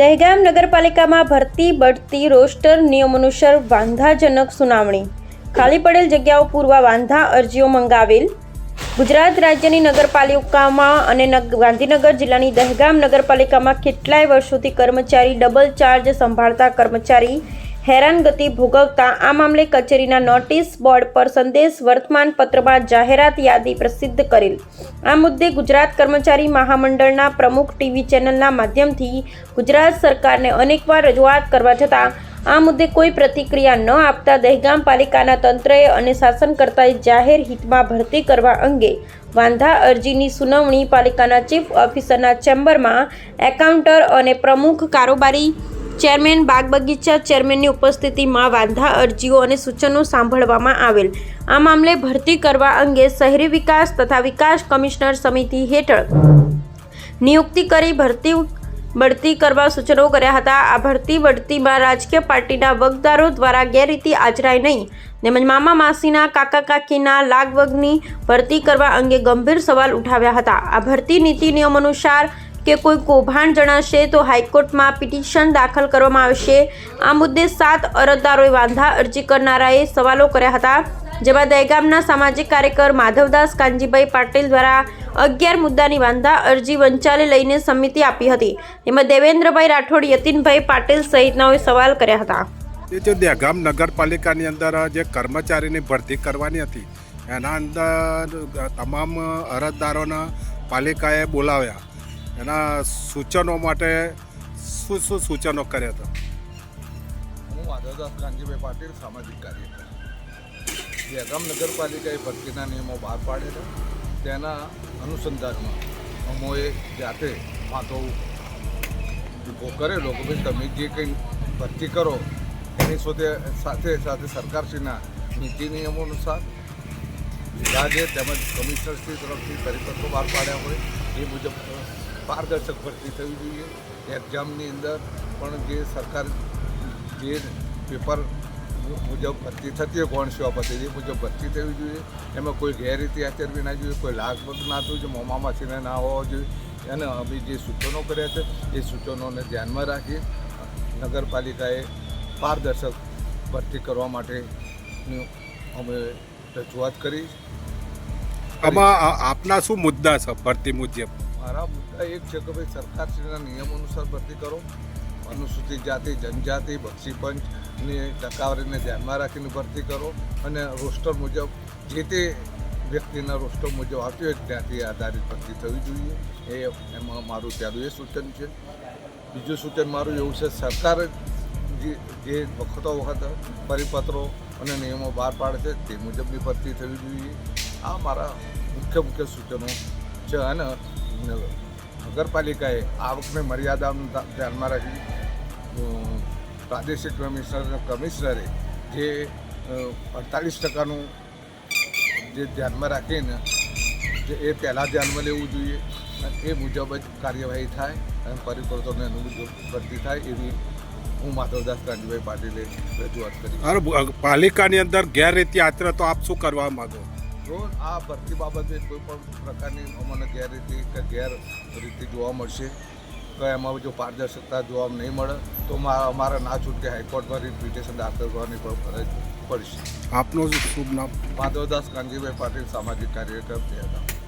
દહેગામ નગરપાલિકામાં ભરતી બઢતી રોસ્ટર નિયમાનુસાર વાંધાજનક સુનાવણી. ખાલી પડેલ જગ્યાઓ પૂરવા વાંધા અરજીઓ મંગાવેલ. ગુજરાત રાજ્યની નગરપાલિકામાં અને નગ- ગાંધીનગર જિલ્લાની દહેગામ નગરપાલિકામાં કેટલાય વર્ષોથી કર્મચારી ડબલ ચાર્જ સંભાળતા કર્મચારી હેરાનગતિ ભોગવતા આ મામલે કચેરીના નોટિસ બોર્ડ પર સંદેશ વર્તમાન પત્રમાં જાહેરાત યાદી પ્રસિદ્ધ કરેલ. આ મુદ્દે ગુજરાત કર્મચારી મહામંડળના પ્રમુખ ટીવી ચેનલના માધ્યમથી ગુજરાત સરકારને અનેકવાર રજૂઆત કરવા છતાં આ મુદ્દે કોઈ પ્રતિક્રિયા ન આપતા દહેગામ પાલિકાના તંત્રએ અને શાસનકર્તાએ જાહેર હિતમાં ભરતી કરવા અંગે વાંધા અરજીની સુનાવણી પાલિકાના ચીફ ઓફિસરના ચેમ્બરમાં એકાઉન્ટર અને પ્રમુખ કારોબારી ચેરમેન બાગ બગીચા ચેરમેનની ઉપસ્થિતિમાં વાંધા, અરજીઓ અને સૂચનો સાંભળવામાં આવેલ. આ મામલે ભરતી કરવા અંગે શહેરી વિકાસ તથા વિકાસ કમિશનર સમિતિ હેઠળ નિયુક્તિ કરી ભરતી બઢતી કરવા સૂચનો કર્યા હતા. આ ભરતી બઢતીમાં રાજકીય પાર્ટીના વગદારો દ્વારા ગેરરીતિ આચરાય નહીં. તેમજ મામા માસીના, કાકા કાકીના લાગવગની ભરતી કરવા અંગે ગંભીર સવાલ ઉઠાવ્યા હતા. આ ભરતી નીતિ નિયમ અનુસાર કે કોઈ કૌભાંડ જણાશે તો હાઈકોર્ટમાં પિટિશન દાખલ કરવામાં આવશે. આ મુદ્દે સાત અરજદારોએ વાંધા અરજી કરનારાએ સવાલો કર્યા હતા. જેમાં દહેગામના સામાજિક કાર્યકર માધવદાસ, કાનજીભાઈ પાટીલ દ્વારા અગિયાર મુદ્દાની વાંધા અરજી વંચાલે લઈને સમિતિ આપી હતી. એમાં દેવેન્દ્રભાઈ રાઠોડ, યતીનભાઈ પાટીલ સહિતનાઓએ સવાલ કર્યા હતા. જે દહેગામ નગરપાલિકાની અંદર જે કર્મચારીની ભરતી કરવાની હતી, એના અંદર તમામ અરજદારોને પાલિકાએ બોલાવ્યા. એના સૂચનો માટે શું શું સૂચનો કર્યા હતા? હું માધવદાસ કાનજીભાઈ પાટીલ, સામાજિક કાર્યકર. દહેગામ નગરપાલિકાએ ભરતીના નિયમો બહાર પાડેલા, તેના અનુસંધાનમાં અમોએ જાતે વાંધો ઊભો કરેલો કે ભાઈ તમે જે કંઈ ભરતી કરો, એની સાથે સાથે સરકારશ્રીના નીતિ નિયમો અનુસાર વિભાગે તેમજ કમિશનરશ્રી તરફથી પરિપત્રો બહાર પાડ્યા હોય, એ મુજબ પારદર્શક ભરતી થવી જોઈએ. એક્ઝામની અંદર પણ જે સરકાર, જે પેપર મુજબ ભરતી થતી હોય કોણ સેવા પદ્ધતિ એ મુજબ ભરતી થવી જોઈએ. એમાં કોઈ ગેરરીતિ આચરવી ના જોઈએ, કોઈ લાગવગ ના થવું જોઈએ મોમા માસીને ના હોવા જોઈએ. અને અમે જે સૂચનો કર્યા છે, એ સૂચનોને ધ્યાનમાં રાખી નગરપાલિકાએ પારદર્શક ભરતી કરવા માટેની અમે રજૂઆત કરી. આમાં આપના શું મુદ્દા છે, ભરતી મુજબ? મારા મુદ્દા એક છે કે ભાઈ સરકારશ્રીના નિયમ અનુસાર ભરતી કરો. અનુસૂચિત જાતિ, જનજાતિ, બક્ષી પંચની ટકાવારીને ધ્યાનમાં રાખીને ભરતી કરો અને રોસ્ટર મુજબ જે તે વ્યક્તિના રોસ્ટર મુજબ આવતી હોય ત્યાંથી આધારિત ભરતી થવી જોઈએ. એ એમાં મારું ત્યારું એ સૂચન છે. બીજું સૂચન મારું એવું છે, સરકાર જે જે વખતો વખત પરિપત્રો અને નિયમો બહાર પાડે છે, તે મુજબની ભરતી થવી જોઈએ. આ મારા મુખ્ય મુખ્ય સૂચનો છે અને નગરપાલિકાએ આવકને મર્યાદા ધ્યાનમાં રાખી પ્રાદેશિક કમિશનર કમિશનરે જે અડતાલીસ ટકાનું જે ધ્યાનમાં રાખીને જે એ પહેલાં ધ્યાનમાં લેવું જોઈએ અને એ મુજબ જ કાર્યવાહી થાય અને પરિપત્રોને અનુરૂપ ભરતી થાય એવી હું માધવદાસ કાનજીભાઈ પાટીલે રજૂઆત કરી. પાલિકાની અંદર ગેરરીતિ આચરે તો આપ શું કરવા માંગો? જો આ ભરતી બાબતે કોઈ પણ પ્રકારની અમને ગેરરીતિ કે ગેર રીતિ જોવા મળશે તો એમાં જો પારદર્શકતા જોવા નહીં મળે તો અમારા ના છૂટકે હાઈકોર્ટમાં પિટિશન દાખલ કરવાની પણ ફરજ પડશે. આપનું શુભ નામ? માધવદાસ કાનજીભાઈ પાટીલ સામાજિક કાર્યકર હતા